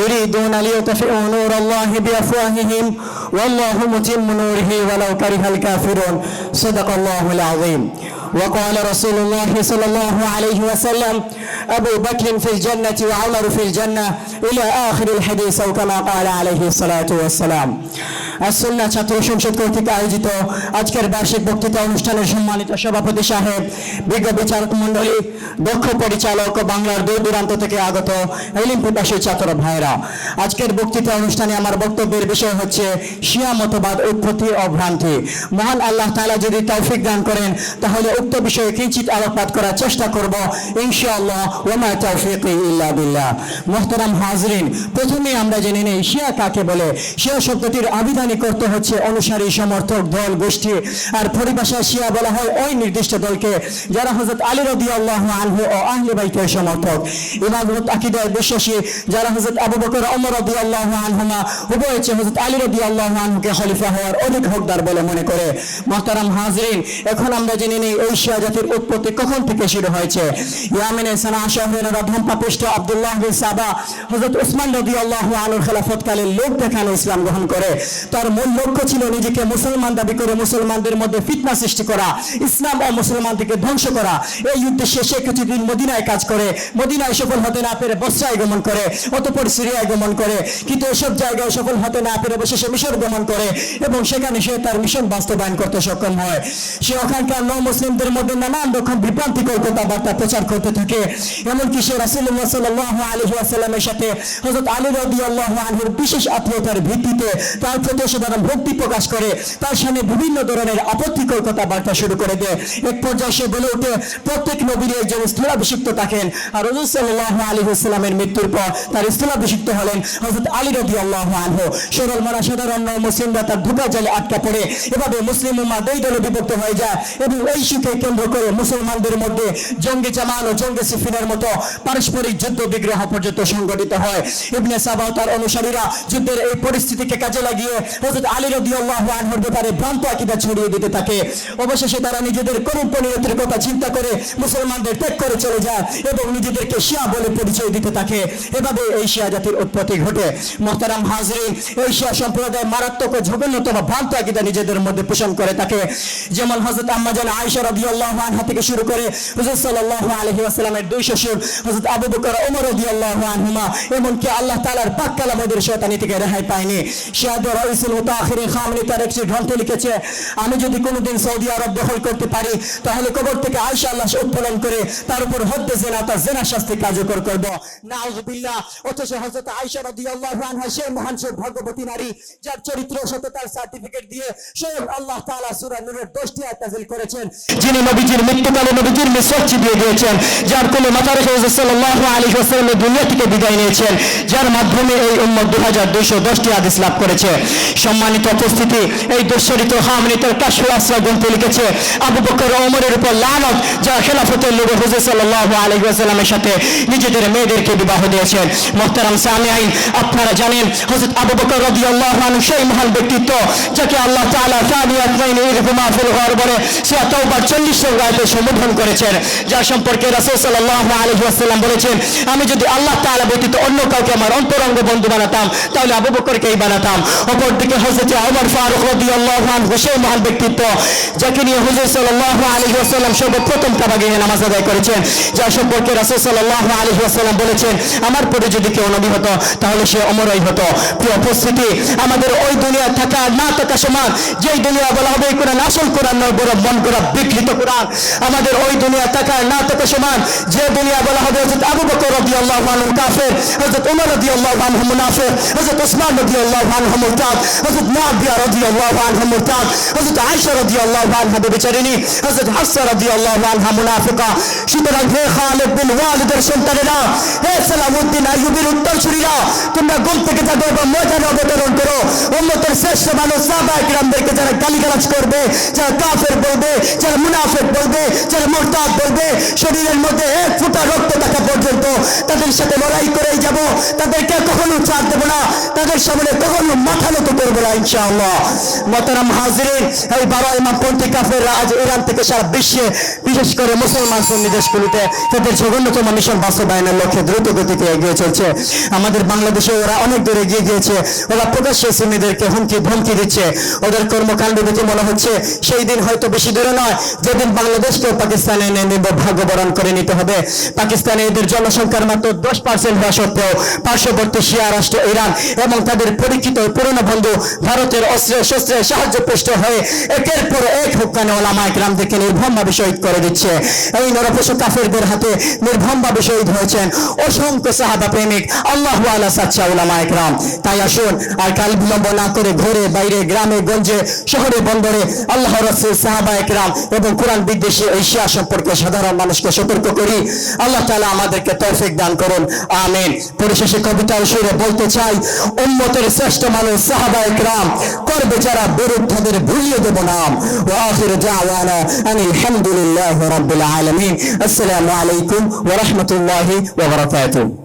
يريدون ليطفئوا نور الله بأفواههم والله متم نوره ولو كره الكافرون. صدق الله العظيم. وقال رسول الله صلى الله عليه وسلم أبو بكر في الجنة وعمر في الجنة إلى آخر الحديث أو كما قال عليه الصلاة والسلام আসন্না ছাত্র সংসদ কর্তৃক আয়োজিত আজকের বার্ষিক বক্তৃতা অনুষ্ঠানের সম্মানিত সভাপতি সাহেব বিজ্ঞ বিচারক মণ্ডলী দক্ষ পরিচালক ও বাংলার দূর দূরান্ত থেকে আগত এলিম প্রকাশী ছাত্র ভাইরা আজকের বক্তৃতা অনুষ্ঠানে আমার বক্তব্যের বিষয় হচ্ছে শিয়া মতবাদ উৎপত্তি ও ভ্রান্তি মহান আল্লাহ তাআলা যদি তৌফিক দান করেন তাহলে উক্ত বিষয়ে কিঞ্চিত আলোকপাত করার চেষ্টা করব, ইনশাআল্লাহ, ওমা তৌফিক ইল্লা বিল্লাহ। হাজরিন, প্রথমে আমরা জেনে নেই শিয়া কাকে বলে। শিয়া শব্দটির আবিধানিক অর্থ হচ্ছে অনুসারী, সমর্থক, দল, গোষ্ঠী। আর শিয়া বলা হয় ওই নির্দিষ্ট দলকে, যারা হযরত আলী রাদিয়াল্লাহু আনহু ও আহলে সমর্থক। আকীদায় বিশ্বাসী, যারা হযরত আবু বকর উভয় হচ্ছে হযরত আলী আনহুকে খলিফা হওয়ার অধিক হকদার বলে মনে করে। মোহতারাম হাজরিন, এখন আমরা জেনে নেই এই শিয়া জাতির উৎপত্তি কখন থেকে শুরু হয়েছে? সানা বিন সাবা লোক দেখানো ইসলাম গ্রহণ করে। তার মূল লক্ষ্য ছিল নিজেকে মুসলমান দাবি করে মুসলমানদের মধ্যে ফিতনা সৃষ্টি করা, ইসলাম ও মুসলমানদেরকে ধ্বংস করা। এই উদ্দেশ্যে সে কিছুদিন মদিনায় কাজ করে, মদিনায় সফল হতে না পেরে বস্রায় গমন করে, অতপর সিরিয়ায় গমন করে। কিন্তু এসব জায়গায় সফল হতে না পেরে বসে সে মিশর গমন করে এবং সেখানে সে তার মিশন বাস্তবায়ন করতে সক্ষম হয়। সে ওখানকার ন মুসলিমদের মধ্যে নানান রকম বিভ্রান্তিকর কথাবার্তা প্রচার করতে থাকে। এমনকি সে রাসূলুল্লাহ সাল্লাল্লাহু আলাইহি ওয়াসাল্লামের সাথে হযরত আলী রাদিয়াল্লাহু আনহুর বিশেষ আত্মীয়তার ভিত্তিতে তার প্রতি সাধারণ ভক্তি প্রকাশ করে, তার সামনে বিভিন্ন ধরনের আপত্তিকর কথাবার্তা শুরু করে দেয়। এক পর্যায়ে সে বলে ওঠে, প্রত্যেক নবীর একজন স্থলাভিষিক্ত থাকেন। আর রসুল সাল্লাল্লাহু আলাইহি ওয়াসাল্লামের মৃত্যুর পর তার স্থলাভিষিক্ত হলেন হযরত আলী রাদিয়াল্লাহু আনহু। সরল মারা সাধারণ মুসলিমরা তার ধোকা জালে আটকা পড়ে। এভাবে মুসলিম উম্মাহ দুই দলে বিভক্ত হয়ে যায় এবং এই সুখে কেন্দ্র করে মুসলমানদের মধ্যে জঙ্গি জামাল ও জঙ্গি সিফিনের মতো পারস্পরিক যুদ্ধ বিগ্রহ পর্যন্ত সংগঠিত হয়। ইবনে সাবা ও তার অনুসারীরা যুদ্ধের এই পরিস্থিতিকে কাজে লাগিয়ে হযরত আলী রাদিয়াল্লাহু আনহুর ব্যাপারে ভ্রান্ত আকীদা ছড়িয়ে দিতে থাকে। অবশেষে তারা নিজেদের করুণ পরিণতির কথা চিন্তা করে মুসলমানদের ত্যাগ করে চলে যায় এবং নিজেদেরকে শিয়া বলে পরিচয় দিতে থাকে। এভাবে এই শিয়া জাতির উৎপত্তি ঘটে। মোহতারাম হাজরিন এই শিয়া সম্প্রদায় মারাত্মক ও ঝগন্যতম ভ্রান্ত আকীদা নিজেদের মধ্যে পোষণ করে থাকে। যেমন হযরত আম্মাজান আয়েশা আমি যদি কোনোদিন সৌদি আরব দখল করতে পারি, তাহলে কবর থেকে আয়েশা আল্লাহ উৎপলন করে তার উপর হদ্দে জেনা তার জেনা শাস্তি কার্যকর করব। সৌভাগ্যবতী নারী, যার চরিত্র সততার সার্টিফিকেট দিয়ে স্বয়ং আল্লাহ তাআলা সূরা নূরের 10টি আয়াত নাযিল করেছেন। যিনি নবীজির মৃত্যুকালে নবীজির মিসওয়াক চিবিয়ে দিয়েছেন, যার কোলে মাথা রেখে হুজুর আলাইহি ওয়াসাল্লাম এই দুনিয়া থেকে বিদায় নিয়েছেন, যার মাধ্যমে এই উম্মত 2210টি হাদিস লাভ করেছে। সম্মানিত উপস্থিতি, এই দুঃসরিত হামনি তার কাশফুল আসরা গ্রন্থে লিখেছে, আবু বকর ওমরের উপর লানত, যা খেলাফতের লোকে হুজুর সাল্লাল্লাহু আলাইহি ওয়াসাল্লামের সাথে নিজেদের মেয়েদেরকে বিবাহ দিয়েছেন। মুহতারাম সামিআইন আপনারা জানেন, হযরত আবু বকর রাদিয়াল্লাহু আনহু সেই মহান ব্যক্তিত্ব, যাকে আল্লাহ তাআলা সানিয়াত নাইন ইরহুমা ফিল গর বলে সূরা তাওবার 40 এর আয়াতে সম্বোধন করেছেন যার সম্পর্কে রাসূল সাল্লাল্লাহু আলাইহি বলেছেন, আমি যদি আল্লাহ তাআলা ব্যতীত অন্য কাউকে আমার অন্তরঙ্গ বন্ধু বানাতাম, তাহলে আবু বকরকেই বানাতাম। অপরদিকে হযরত ওমর ফারুক রাদিয়াল্লাহু আনহু, সেই মহান ব্যক্তিত্ব, যাকে নিয়ে হুজুর সাল্লাল্লাহু আলাইহি ওয়াসাল্লাম সর্বপ্রথম কাবাগিয়ে নামাজ আদায় করেছেন যার সম্পর্কে রাসূল সাল্লাল্লাহু আলাইহি ওয়াসাল্লাম বলেছেন, আমার পরে যদি কেউ নবী হতো, তাহলে সে অমরই হতো। প্রিয় উপস্থিতি, আমাদের ওই দুনিয়া থাকা, না থাকা সমান, যেই দুনিয়া বলা হবে কোরআন আসল কোরআন বড় মন করা বিকৃত পবিত্র কোরআন। আমাদের ওই দুনিয়া তাকার না থাকা সমান যে দুনিয়া বলা হবে হযরত আবু বকর রাদিয়াল্লাহু আনহু কাফের হজরত হযরত ওমর রাদিয়াল্লাহু আনহু মুনাফিক, হযরত ওসমান রাদিয়াল্লাহু আনহু মুরতাদ, হযরত মুআবিয়া রাদিয়াল্লাহু আনহু মুরতাদ, হযরত আয়েশা রাদিয়াল্লাহু আনহা বেচারিনী হযরত হাফসা রাদিয়াল্লাহু আনহা মুনাফিকা। সুতরাং হে খালিদ বিন ওয়ালিদের সন্তানেরা, হে সালামউদ্দিন আইয়ুবের উত্তরসূরিরা, তোমরা ঘুম থেকে জাগো এবং ময়দানে অবতরণ করো। উম্মতের শ্রেষ্ঠ মানুষ সাহাবা ইকরামদেরকে যারা গালিগালাজ করবে, যারা কাফের বলবে, যারা মুনাফিক বলবে, যারা মুরতাদ বলবে, শরীরের মধ্যে এক ফোঁটা রক্ত থাকা পর্যন্ত তাদের সাথে লড়াই করেই যাব। তাদেরকে কখনো ছাড় দেবো না, তাদের সামনে কখনো মাথা নত করব না, ইনশাআল্লাহ। মতারাম হাজিরিন, এই বাবা ইমাম পন্থী কাফেররা আজ ইরান থেকে সারা বিশ্বে, বিশেষ করে মুসলমান সুন্নি দেশগুলিতে তাদের জঘন্যতম মিশন বাস্তবায়নের লক্ষ্যে দ্রুত গতিতে এগিয়ে চলছে। আমাদের বাংলাদেশে ওরা অনেক দূরে এগিয়ে গিয়েছে। ওরা প্রকাশ্যে সুন্নিদেরকে হুমকি, ধমকি দিচ্ছে। ওদের কর্মকাণ্ড দেখে মনে হচ্ছে সেই দিন হয়তো বেশি দূরে নয় যেদিন বাংলাদেশকেও পাকিস্তানে এনে নিব ভাগ্য বরণ করে নিতে হবে, পাকিস্তানে এদের জনসংখ্যার মাত্র দশ পার্সেন্ট হওয়া সত্ত্বেও পার্শ্ববর্তী শিয়া রাষ্ট্র ইরান এবং তাদের পরীক্ষিত পুরনো বন্ধু ভারতের অস্ত্রে শস্ত্রে সাহায্য পুষ্ট হয়ে একের পর এক হুকানে ওলামা ইকরামদেরকে নির্ভমভাবে শহীদ করে দিচ্ছে। এই নরপশু কাফেরদের হাতে নির্ভমভাবে শহীদ হয়েছেন অসংখ্য সাহাবা প্রেমিক, আল্লাহ আলা সাচ্চা ওলামা ইকরাম তাই আসুন, আর কাল বিলম্ব না করে ঘরে, বাইরে, গ্রামে, গঞ্জে, শহরে, বন্দরে আল্লাহ রসুল সাহাবা একরাম এবং কোরআন বিদ্বেষী এশিয়া সম্পর্কে সাধারণ মানুষকে সতর্ক করি। আল্লাহ তাআলা আমাদেরকে তৌফিক দান করুন। আমিন। পরিশেষে কবিতা সুরে বলতে চাই, উম্মতের শ্রেষ্ঠ মানুষ সাহাবা ইকরাম করবে যারা বিরুদ্ধদের ভুলিয়ে দেব নাম। ওয়া আখিরু দাওয়ানা আনিল হামদুলিল্লাহি রাব্বিল আলামিন। আসসালামু আলাইকুম ওয়া রাহমাতুল্লাহি ওয়া বারাকাতুহু।